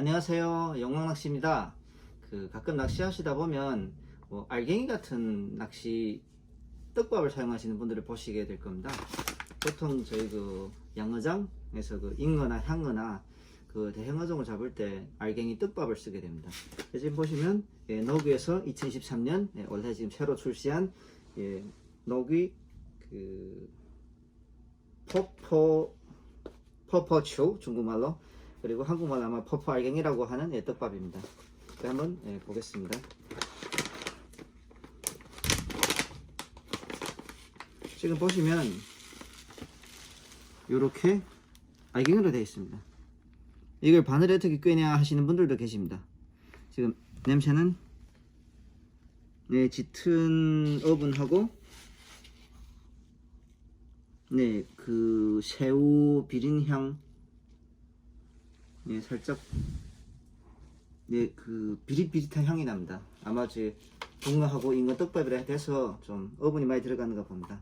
안녕하세요. 영광낚시입니다. 그 가끔 낚시하시다 보면 뭐 알갱이 같은 낚시 떡밥을 사용하시는 분들을 보시게 될 겁니다. 보통 저희 그 양어장에서 그 잉어나 향어나 그 대형어종을 잡을 때 알갱이 떡밥을 쓰게 됩니다. 지금 보시면 예, 노귀에서 2023년 예, 올해 지금 새로 출시한 예, 노귀 그 포포 퍼퍼추 중국말로 그리고 한국말 아마 퍼퍼 알갱이라고 하는 예, 떡밥입니다. 자, 한번 예, 보겠습니다. 지금 보시면 이렇게 알갱이로 되어 있습니다. 이걸 바늘에 어떻게 꿰냐 하시는 분들도 계십니다. 지금 냄새는 네, 짙은 어분하고 네, 그 새우 비린향 네, 살짝 네, 그 비릿비릿한 향이 납니다. 아마 제 붕어하고 인건 떡밥이라 해서 좀 어분이 많이 들어가는가 봅니다.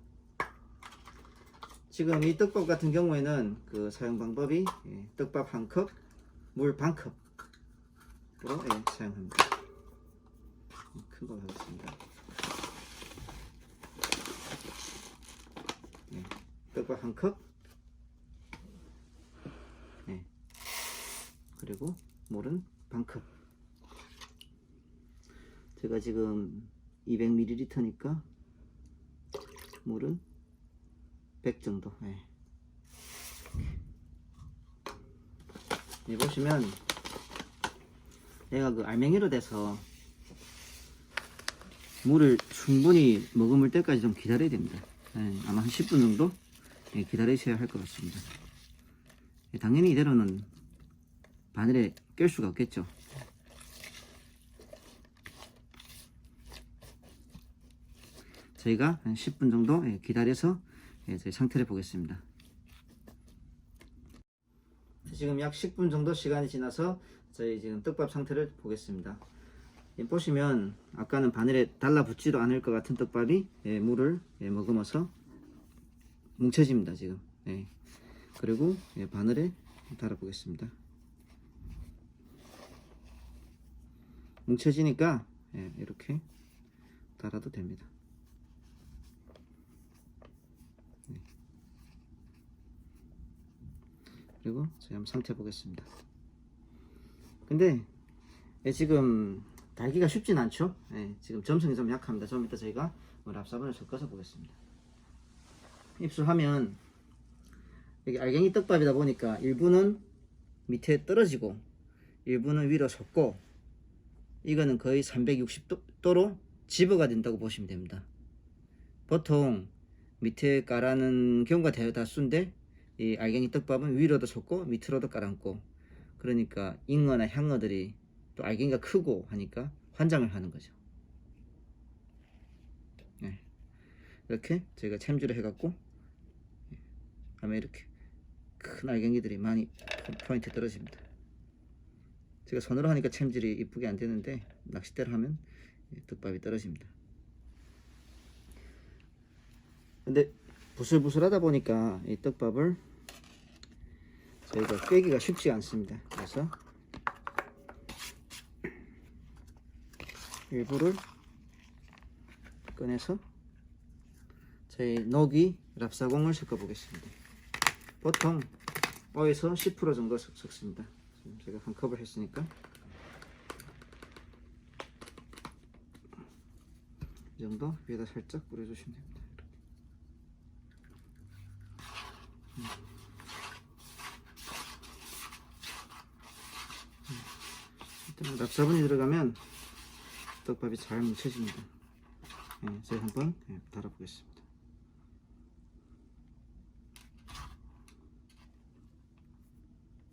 지금 이 떡밥 같은 경우에는 그 사용 방법이 예, 떡밥 한 컵, 물 반 컵으로 예, 사용합니다. 큰 거 하겠습니다. 네, 떡밥 한 컵, 네, 그리고 물은 반 컵. 제가 지금 200ml니까 물은 100 정도. 예. 네, 보시면 얘가 그 알맹이로 돼서 물을 충분히 머금을 때까지 좀 기다려야 됩니다. 예, 아마 한 10분 정도 예, 기다리셔야 할 것 같습니다. 예, 당연히 이대로는 바늘에 낄 수가 없겠죠. 저희가 한 10분 정도 예, 기다려서 예, 저희 상태를 보겠습니다. 지금 약 10분 정도 시간이 지나서 저희 지금 떡밥 상태를 보겠습니다. 예, 보시면 아까는 바늘에 달라붙지도 않을 것 같은 떡밥이 예, 물을 예, 머금어서 뭉쳐집니다 지금. 예. 그리고 예, 바늘에 달아보겠습니다. 뭉쳐지니까 예, 이렇게 달아도 됩니다. 그리고 저희 한번 상태 보겠습니다. 근데 예, 지금 달기가 쉽진 않죠. 예, 지금 점성이 좀 약합니다. 좀 이따 저희가 뭐 랍사본을 섞어서 보겠습니다. 입수하면 여기 알갱이 떡밥이다 보니까 일부는 밑에 떨어지고 일부는 위로 솟고 이거는 거의 360도로 집어가 된다고 보시면 됩니다. 보통 밑에 깔아는 경우가 대다수인데 이 알갱이 떡밥은 위로도 솟고 밑으로도 깔아놓고 그러니까 잉어나 향어들이 또 알갱이가 크고 하니까 환장을 하는 거죠. 네. 이렇게 저희가 챔질을 해갖고 아마 이렇게 큰 알갱이들이 많이 포인트 떨어집니다. 제가 손으로 하니까 챔질이 이쁘게 안 되는데 낚싯대로 하면 떡밥이 떨어집니다. 근데 부슬부슬하다 보니까 이 떡밥을 저희가 꿰기가 쉽지 않습니다. 그래서 일부를 꺼내서 저희 녹이 랍사공을 섞어 보겠습니다. 보통 5에서 10% 정도 섞- 섞습니다. 제가 한 컵을 했으니까 이 정도 위에다 살짝 뿌려주시면 됩니다. 일단 랍사분이 들어가면 떡밥이 잘 뭉쳐집니다. 예, 제가 한번 예, 달아보겠습니다.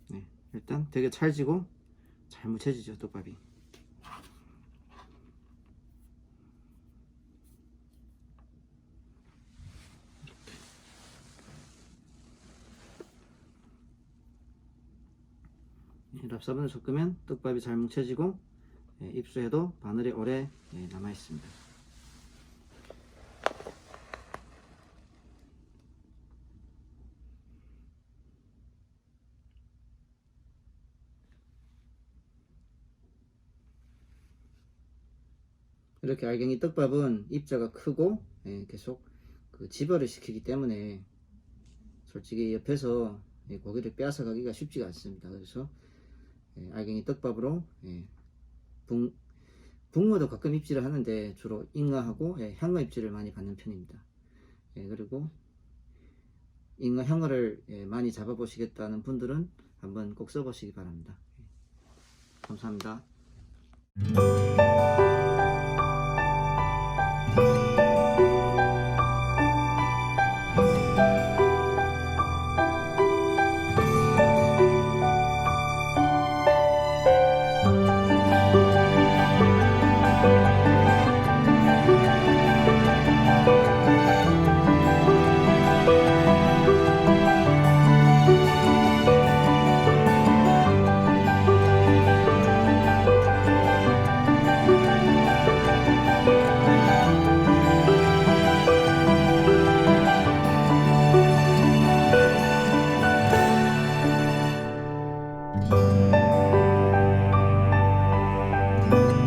네, 일단 되게 찰지고 잘 뭉쳐지죠 떡밥이. 이 랍사분을 섞으면 떡밥이 잘 뭉쳐지고 예, 입수해도 바늘이 오래 예, 남아 있습니다. 이렇게 알갱이 떡밥은 입자가 크고 예, 계속 그 집어를 시키기 때문에 솔직히 옆에서 예, 고기를 빼앗아 가기가 쉽지가 않습니다. 그래서 예, 알갱이 떡밥으로 예, 붕, 붕어도 가끔 입질을 하는데 주로 잉어하고 예, 향어 입질을 많이 받는 편입니다. 예, 그리고 잉어 향어를 예, 많이 잡아 보시겠다는 분들은 한번 꼭 써보시기 바랍니다. 예, 감사합니다. 嗯。